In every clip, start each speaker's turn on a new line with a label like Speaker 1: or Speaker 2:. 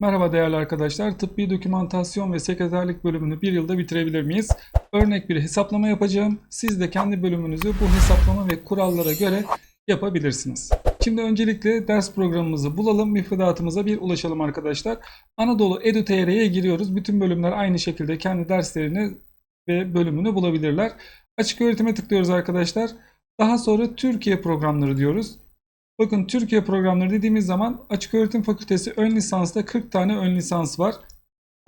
Speaker 1: Merhaba değerli arkadaşlar. Tıbbi dokümantasyon ve sekreterlik bölümünü bir yılda bitirebilir miyiz? Örnek bir hesaplama yapacağım. Siz de kendi bölümünüzü bu hesaplama ve kurallara göre yapabilirsiniz. Şimdi öncelikle ders programımızı bulalım. Müfredatımıza bir ulaşalım arkadaşlar. Anadolu Edu.tr'ye giriyoruz. Bütün bölümler aynı şekilde kendi derslerini ve bölümünü bulabilirler. Açık öğretime tıklıyoruz arkadaşlar. Daha sonra Türkiye programları diyoruz. Bakın Türkiye programları dediğimiz zaman Açık Öğretim Fakültesi ön lisansta 40 tane ön lisans var.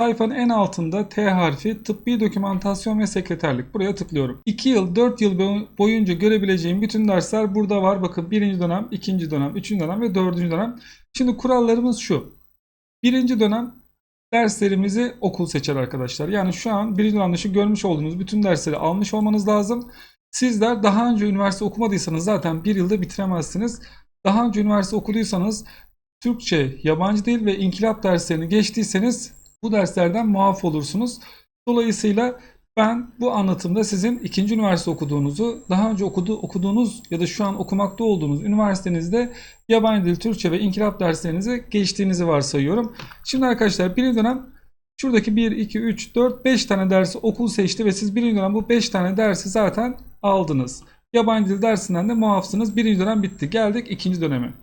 Speaker 1: Sayfanın en altında T harfi tıbbi dokümantasyon ve sekreterlik. Buraya tıklıyorum. 2 yıl 4 yıl boy- boyunca görebileceğim bütün dersler burada var. Bakın birinci dönem, ikinci dönem, üçüncü dönem ve dördüncü dönem. Şimdi kurallarımız şu. Birinci dönem derslerimizi okul seçer arkadaşlar. Yani şu an birinci dönemde şu görmüş olduğunuz bütün dersleri almış olmanız lazım. Sizler daha önce üniversite okumadıysanız zaten bir yılda bitiremezsiniz. Daha önce üniversite okuduysanız Türkçe, yabancı dil ve inkılap derslerini geçtiyseniz bu derslerden muaf olursunuz. Dolayısıyla ben bu anlatımda sizin ikinci üniversite okuduğunuzu, daha önce okudu, okuduğunuz ya da şu an okumakta olduğunuz üniversitenizde yabancı dil, Türkçe ve inkılap derslerinizi geçtiğinizi varsayıyorum. Şimdi arkadaşlar birinci dönem şuradaki 1, 2, 3, 4, 5 tane dersi okul seçti ve siz birinci dönem bu 5 tane dersi zaten aldınız. Yabancı dil dersinden de muafsınız. Birinci dönem bitti. Geldik ikinci döneme.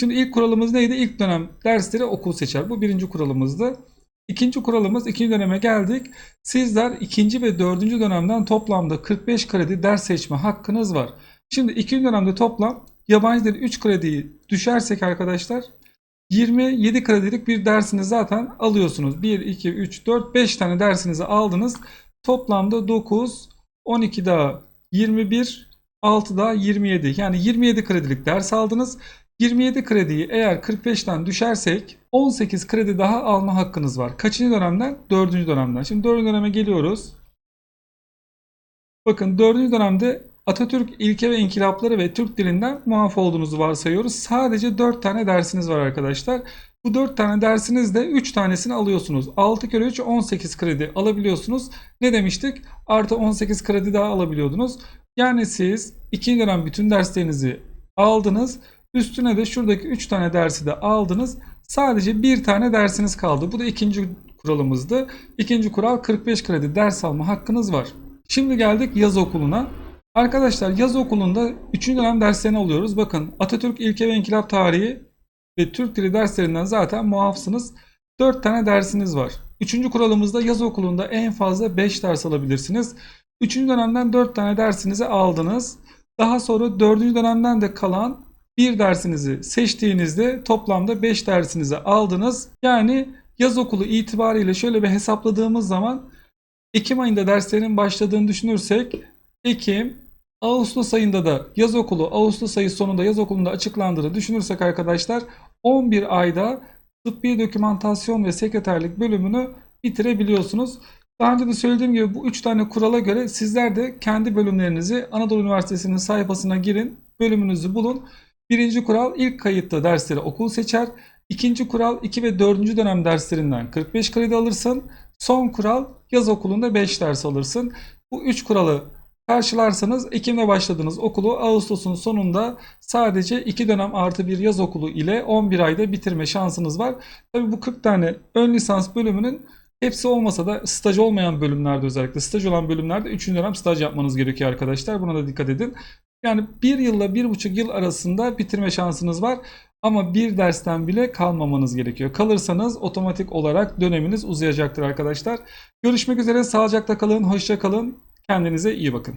Speaker 1: Şimdi ilk kuralımız neydi? İlk dönem dersleri okul seçer. Bu birinci kuralımızdı. İkinci kuralımız ikinci döneme geldik. Sizler ikinci ve dördüncü dönemden toplamda 45 kredi ders seçme hakkınız var. Şimdi ikinci dönemde toplam yabancı dil 3 krediyi düşersek arkadaşlar 27 kredilik bir dersiniz zaten alıyorsunuz. 1, 2, 3, 4, 5 tane dersinizi aldınız. Toplamda 9, 12 daha 21, 6 daha 27. Yani 27 kredilik ders aldınız. 27 krediyi eğer 45'ten düşersek 18 kredi daha alma hakkınız var. Kaçıncı dönemden? 4. dönemden. Şimdi 4. döneme geliyoruz. Bakın 4. dönemde Atatürk ilke ve inkılapları ve Türk dilinden muaf olduğunuzu varsayıyoruz. Sadece 4 tane dersiniz var arkadaşlar. Bu 4 tane dersinizde 3 tanesini alıyorsunuz. 6 kere 3 18 kredi alabiliyorsunuz. Ne demiştik? Artı 18 kredi daha alabiliyordunuz. Yani siz 2. dönem bütün derslerinizi aldınız. Üstüne de şuradaki 3 tane dersi de aldınız. Sadece bir tane dersiniz kaldı. Bu da ikinci kuralımızdı. İkinci kural 45 kredi ders alma hakkınız var. Şimdi geldik yaz okuluna. Arkadaşlar yaz okulunda 3. dönem derslerini alıyoruz. Bakın Atatürk İlke ve İnkılap Tarihi ve Türk Dili derslerinden zaten muafsınız. 4 tane dersiniz var. 3. kuralımızda yaz okulunda en fazla 5 ders alabilirsiniz. 3. dönemden 4 tane dersinizi aldınız. Daha sonra 4. dönemden de kalan bir dersinizi seçtiğinizde toplamda 5 dersinizi aldınız. Yani yaz okulu itibariyle şöyle bir hesapladığımız zaman Ekim ayında derslerin başladığını düşünürsek Ekim, Ağustos ayında da yaz okulu, Ağustos ayı sonunda yaz okulunda açıklandığını düşünürsek arkadaşlar 11 ayda tıbbi dokümantasyon ve sekreterlik bölümünü bitirebiliyorsunuz. Daha önce de söylediğim gibi bu 3 tane kurala göre sizler de kendi bölümlerinizi Anadolu Üniversitesi'nin sayfasına girin, bölümünüzü bulun. Birinci kural ilk kayıtta dersleri okul seçer. İkinci kural 2 ve 4. dönem derslerinden 45 kredi alırsın. Son kural yaz okulunda 5 ders alırsın. Bu 3 kuralı karşılarsanız Ekim'de başladığınız okulu Ağustos'un sonunda sadece 2 dönem artı bir yaz okulu ile 11 ayda bitirme şansınız var. Tabii bu 40 tane ön lisans bölümünün hepsi olmasa da staj olmayan bölümlerde özellikle staj olan bölümlerde 3. dönem staj yapmanız gerekiyor arkadaşlar. Buna da dikkat edin. Yani 1 yılla 1,5 yıl arasında bitirme şansınız var. Ama bir dersten bile kalmamanız gerekiyor. Kalırsanız otomatik olarak döneminiz uzayacaktır arkadaşlar. Görüşmek üzere. Sağlıcakla kalın. Hoşça kalın. Kendinize iyi bakın.